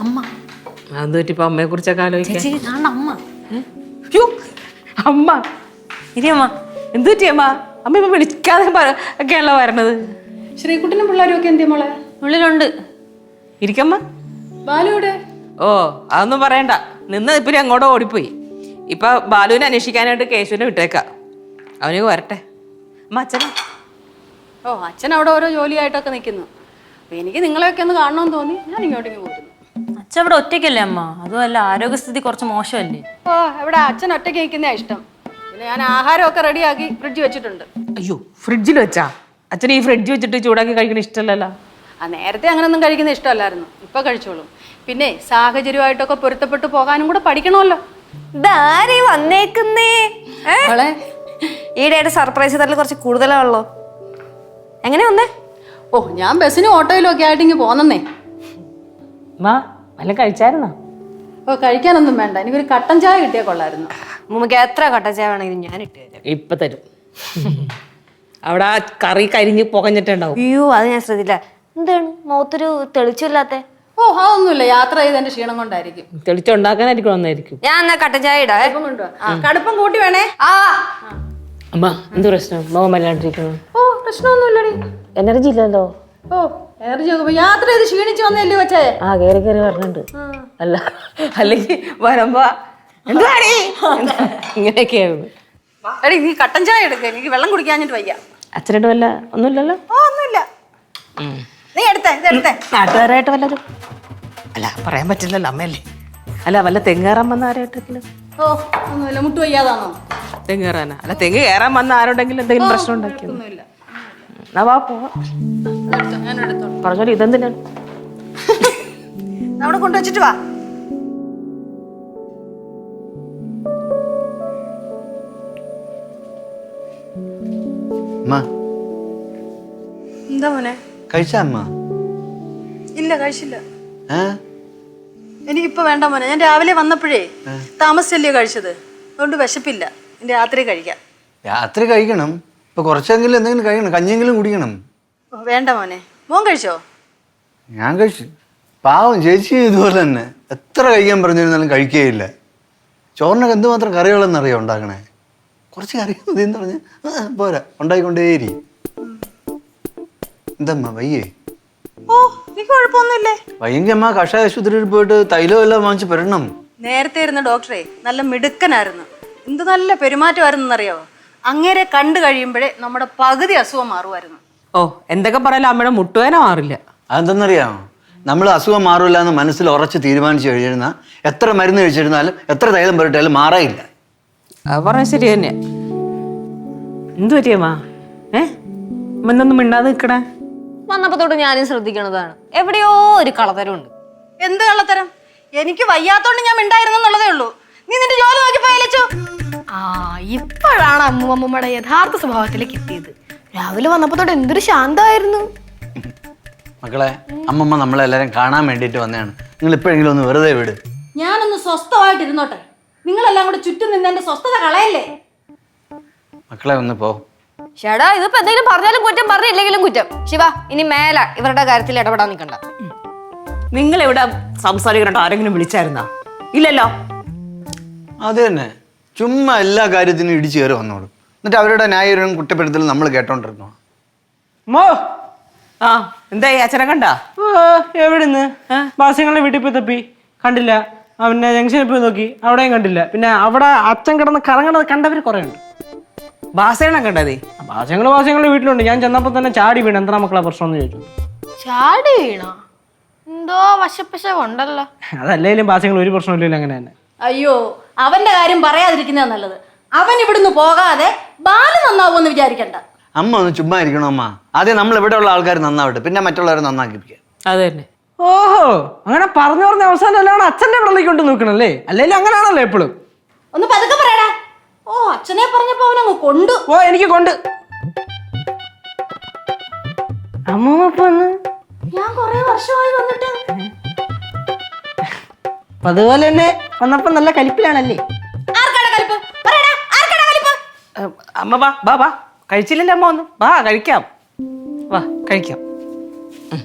അമ്മ. അത് പറ്റിപ്പോ അമ്മയെ കുറിച്ചൊക്കെ ആലോചിക്കാം. ചേച്ചി കാണ അമ്മ. യ്യോ, അമ്മ. ഇനി അമ്മ എന്ത് പറ്റി അമ്മ? അമ്മ ഇപ്പൊ വിളിക്കാതെ പറ- ഒക്കെയാണല്ലോ വരണത്. ശ്രീകുട്ടനും പിള്ളേരും ഒക്കെ എന്തിയ മോളെ? ഉള്ളിലുണ്ട്. ഇരിക്കമ്മ ബാലുവിടെ ഓ അതൊന്നും പറയണ്ട. നിന്ന് ഇപ്പൊ അങ്ങോട്ട് ഓടിപ്പോയി. ഇപ്പൊ ബാലുവിനെ അന്വേഷിക്കാനായിട്ട് കേശുവിനെ വിട്ടേക്കാം. അവന് വരട്ടെ. അമ്മ അച്ഛനാ. ഓ അച്ഛൻ അവിടെ ഓരോ ജോലിയായിട്ടൊക്കെ നിൽക്കുന്നു അപ്പൊ എനിക്ക് നിങ്ങളെയൊക്കെ ഒന്ന് കാണണമെന്ന് തോന്നി. ഞാൻ ഇങ്ങോട്ടേക്ക് പോരുന്നു അച്ഛൻ ഇവിടെ ഒറ്റയ്ക്കല്ലേ അമ്മ? അതുമല്ല ആരോഗ്യസ്ഥിതി കുറച്ച് മോശമല്ലേ? ഓ ഇവിടെ അച്ഛൻ ഒറ്റയ്ക്ക് നിൽക്കുന്നതാ ഇഷ്ടം. പിന്നെ ഞാൻ ആഹാരമൊക്കെ റെഡിയാക്കി ഫ്രിഡ്ജ് വെച്ചിട്ടുണ്ട്. അയ്യോ ഫ്രിഡ്ജിൽ വെച്ചാ? അച്ഛൻ ഈ ഫ്രിഡ്ജ് വെച്ചിട്ട് ചൂടാക്കി കഴിക്കണ ഇഷ്ടമല്ലല്ലോ. ആ നേരത്തെ അങ്ങനൊന്നും കഴിക്കുന്ന ഇഷ്ടമല്ലായിരുന്നു. ഇപ്പൊ കഴിച്ചോളും. പിന്നെ സാഹചര്യമായിട്ടൊക്കെ പൊരുത്തപ്പെട്ട് പോകാനും കൂടെ പഠിക്കണമല്ലോ. ഈടെ വന്നേക്കുന്നേ? ഏ? അവളെ ഈയിടെയായിട്ട് സർപ്രൈസ് തരൽ കുറച്ച് കൂടുതലാണല്ലോ. എങ്ങനെ വന്നേ? ഓ ഞാൻ ബസ്സിനും ഓട്ടോയിലും ഒക്കെ ആയിട്ട് ഇങ്ങ് പോന്നേ വല്ല കഴിച്ചായിരുന്നോ? ഓ കഴിക്കാനൊന്നും വേണ്ട. എനിക്കൊരു കട്ടൻ ചായ കിട്ടിയാൽ കൊള്ളായിരുന്നു. നമുക്ക് എത്ര കട്ടൻ ചായ വേണമെങ്കിലും ഞാൻ ഇട്ട് തരാം. ഇപ്പൊ തരും. അവിടെ ആ കറി കരിഞ്ഞ് പുകഞ്ഞിട്ടുണ്ടാവും. അയ്യോ അത് ഞാൻ ശ്രദ്ധിച്ചില്ല. എന്താണ്? മുഖത്തൊരു തെളിച്ചില്ലാത്ത ഓ അതൊന്നുമില്ല. യാത്ര ചെയ്തതിന്റെ ക്ഷീണം കൊണ്ടായിരിക്കും. തെളിച്ചുണ്ടാക്കാനായിരിക്കും ഒന്നായിരിക്കും ഞാൻ എന്നാ കട്ടൻ ചായ ഇടാ കടുപ്പം കൊണ്ടുവാ. ആ, കടുപ്പം കൂട്ടി വേണേ. ആ. അമ്മ എന്ത് പ്രശ്നം? മുഖം വല്ലാണ്ടിരിക്കുന്നു ഓ പ്രശ്നമൊന്നുമില്ലടി. എനർജി ഇല്ലല്ലോ. ഓ എനർജി ഒക്കെ പോയി. യാത്ര ചെയ്ത് ക്ഷീണിച്ചു വന്നല്ലേ കൊച്ചേ? ആ കയറി കയറി പറഞ്ഞിട്ടുണ്ട് അല്ല അല്ലെങ്കിൽ വരുമ്പോ എന്തുവാടി? ഇങ്ങനെയൊക്കെയായിരുന്നു. എടി നീ കട്ടൻ ചായ എടുക്ക. എനിക്ക് വെള്ളം കുടിക്കാഞ്ഞിട്ട് വയ്യ. അച്ഛനോട് വല്ല ഒന്നുമില്ലല്ലോ? ഓ ഒന്നുമില്ല. നീ എടുത്തേ ഇത് എടുത്തേ. നാട്ടുകാരായിട്ട് വല്ലതും? അല്ല പറയാൻ പറ്റില്ലല്ലോ അമ്മയല്ലേ? അല്ല വല്ല തെങ്ങേറാൻ വന്ന ആരായിട്ടെങ്കിലും? ഓ ഒന്നുമില്ല. മുട്ട് വയ്യാതാണോ? തെങ്ങ് കയറാനാ? അല്ല തെങ്ങ് കയറാൻ വന്ന ആരുണ്ടെങ്കിലും എന്തെങ്കിലും പ്രശ്നം ഉണ്ടാക്കിയോ? ഒന്നുമില്ല. എന്നാ വാ പോവാ. അതെടുത്തോ ഞാൻ എടുത്തോളാം പറഞ്ഞോളൂ ഇതെന്തിനാണ് അവിടെ കൊണ്ടുവച്ചിട്ട് വാ. അമ്മ എന്താ മോനെ? കഴിച്ച അമ്മ ഇല്ല കഴിച്ചില്ല. എനിക്കിപ്പോ വേണ്ട മോനെ. ഞാൻ രാവിലെ വന്നപ്പോഴേ താമസിച്ചല്ലേ കഴിച്ചത്. അതുകൊണ്ട് വിശപ്പില്ല. രാത്രി കഴിക്കാം. രാത്രി കഴിക്കണം. ഇപ്പൊ കുറച്ചെങ്കിലും എന്തെങ്കിലും കഴിക്കണം. കഞ്ഞിയെങ്കിലും കുടിക്കണം. വേണ്ട മോനെ. മോൻ കഴിച്ചോ? ഞാൻ കഴിച്ചു. പാവം ചേച്ചി ഇതുപോലെ തന്നെ. എത്ര കഴിക്കാൻ പറഞ്ഞിരുന്നാലും കഴിക്കുകയില്ല ചോറിനൊക്കെ എന്തുമാത്രം കറികളെന്നറിയോ ഉണ്ടാക്കണേ? കുറച്ച് കറി മതി എന്ന് പറഞ്ഞ് ആ, പോരാ. ഉണ്ടായിക്കൊണ്ടേരി എന്തമ്മ വയ്യേ? ഓ എനിക്ക് കുഴപ്പമൊന്നുമില്ലേ? വയ്യെങ്കിൽ അമ്മ കഷായ ആശുപത്രിയിൽ പോയിട്ട് തൈലം എല്ലാം വാങ്ങിച്ച് പെരണം നേരത്തെ ഇരുന്ന ഡോക്ടറെ നല്ല മിടുക്കനായിരുന്നു. എന്ത് നല്ല പെരുമാറ്റമായിരുന്നു അറിയോ അങ്ങേരെ കണ്ടു കഴിയുമ്പോഴേ നമ്മുടെ പകുതി അസുഖം മാറുമായിരുന്നു. ഓ എന്തൊക്കെ പറയാലും അമ്മയുടെ മുട്ടുവേന മാറില്ല. അതെന്തെന്നറിയാമോ? നമ്മൾ അസുഖം മാറില്ല എന്ന് മനസ്സിൽ ഉറച്ച് തീരുമാനിച്ചു കഴിഞ്ഞിരുന്നാൽ എത്ര മരുന്ന് കഴിച്ചിരുന്നാലും എത്ര തൈലം പുരട്ടിയാലും മാറായില്ല അത് പറഞ്ഞ ശരി തന്നെ. എന്തു പറ്റിയമ്മാ ഏ? അമ്മ എന്തൊന്നും മിണ്ടാതെ നിൽക്കണേ? വന്നപ്പോ തൊട്ട് ഞാനും ശ്രദ്ധിക്കണതാണ്. എവിടെയോ ഒരു കളതരമുണ്ട് എന്ത് കള്ളത്തരം? എനിക്ക് വയ്യാത്തോണ്ട് ഞാൻ മിണ്ടായിരുന്നു എന്നുള്ളതേ ഉള്ളൂ. നീ നിന്റെ ജോലി നോക്കി പോയലച്ചു ഇപ്പോഴാണ് അമ്മൂമ്മയുടെ യഥാർത്ഥ സ്വഭാവത്തിലേക്ക് എത്തിയത്. രാവിലെ വന്നപ്പോ തൊട്ട് എന്തൊരു ശാന്തമായിരുന്നു. മക്കളെ അമ്മമ്മ നമ്മളെല്ലാരും കാണാൻ വേണ്ടിട്ട് വന്നതാണ്. നിങ്ങൾ ഇപ്പോഴെങ്കിലും ഒന്ന് വെറുതെ വിട്. ഞാനൊന്ന് സ്വസ്ഥമായിട്ടിരുന്നോട്ടെ. നിങ്ങളെല്ലാം കൂടെ ചുറ്റും നിന്ന് എന്റെ സ്വസ്ഥത കളയല്ലേ? മക്കളെ ഒന്ന് പോ. ചേടാ ഇതിപ്പോ എന്തെങ്കിലും പറഞ്ഞാലും കുറ്റം പറഞ്ഞില്ലെങ്കിലും കുറ്റം. ശിവ ഇനി മേല. ഇവരുടെ കാര്യത്തിൽ ഇടപെടാൻ നിൽക്കണ്ട. നിങ്ങൾ എവിടെ സംസാരിക്കണോ ആരെങ്കിലും വിളിച്ചായിരുന്നാ? ഇല്ലല്ലോ. അത് തന്നെ. ചുമ്മാ എല്ലാ കാര്യത്തിനും ഇടിച്ചു കയറി വന്നോളൂ. എന്നിട്ട് അവരുടെ ന്യായീകരണം കുറ്റപ്പെടുത്തൽ നമ്മൾ കേട്ടോണ്ടിരുന്നു? മോ! ആ എന്തായി? അച്ഛനെ കണ്ടാ? എവിടുന്ന്? ബാസ്യങ്ങളുടെ വീട്ടിൽ പോയി തപ്പി. കണ്ടില്ല. അവനെ ജംഗ്ഷനിൽ പോയി നോക്കി. അവിടെയും കണ്ടില്ല. പിന്നെ അവിടെ അച്ഛൻ കിടന്ന് കറങ്ങണത് കണ്ടവർ കുറേ ഉണ്ട്. ബാസേണം കണ്ടതേ ബാസ്യങ്ങൾ ബാസ്യങ്ങളുടെ വീട്ടിലുണ്ട്. ഞാൻ ചെന്നപ്പോൾ തന്നെ ചാടി വീണ്. എന്താ മക്കളെ പ്രശ്നം എന്ന് ചോദിച്ചു. ചാടി വീണ? എന്തോ വശപ്പശ കൊണ്ടല്ലോ അതല്ലേലും ബാസ്യങ്ങൾ ഒരു പ്രശ്നമില്ലല്ലോ അങ്ങനെ തന്നെ. അയ്യോ അവന്റെ കാര്യം പറയാതിരിക്കുന്നത് നല്ലത്. അവൻ ഇവിടുന്ന് പോകാതെ ബാല നന്നാവുമെന്ന് വിചാരിക്കണ്ട. അമ്മ ഒന്ന് ചുമ്മാ ഇരിക്കണോ അമ്മ. ആദ്യം നമ്മൾ ഇവിടെ ഉള്ള ആൾക്കാർ നന്നാവട്ടെ. പിന്നെ മറ്റുള്ളവരെ നന്നാക്കിപ്പിക്കുക അതെ തന്നെ. ഓഹോ അങ്ങനെ പറഞ്ഞു പറഞ്ഞ അവസാനം എല്ലാം അച്ഛന്റെ പിള്ളേക്ക് കൊണ്ട് നോക്കണല്ലേ അല്ലെങ്കിൽ അങ്ങനെയാണല്ലോ എപ്പോഴും. ഒന്ന് പതുക്കെ പറയടാ. ഓ അച്ഛനെ പറഞ്ഞപ്പോ അങ്ങ് കൊണ്ടു. ഓ എനിക്ക് കൊണ്ട്. അമ്മ ഞാൻ കൊറേ വർഷമായി വന്നിട്ട് അപ്പൊ അതുപോലെ തന്നെ വന്നപ്പോ നല്ല കലിപ്പിലാണല്ലേ? അമ്മ വാ വാ വാ. കഴിച്ചില്ലല്ലോ അമ്മ ഒന്നും വാ കഴിക്കാം. വാ കഴിക്കാം. ഉം.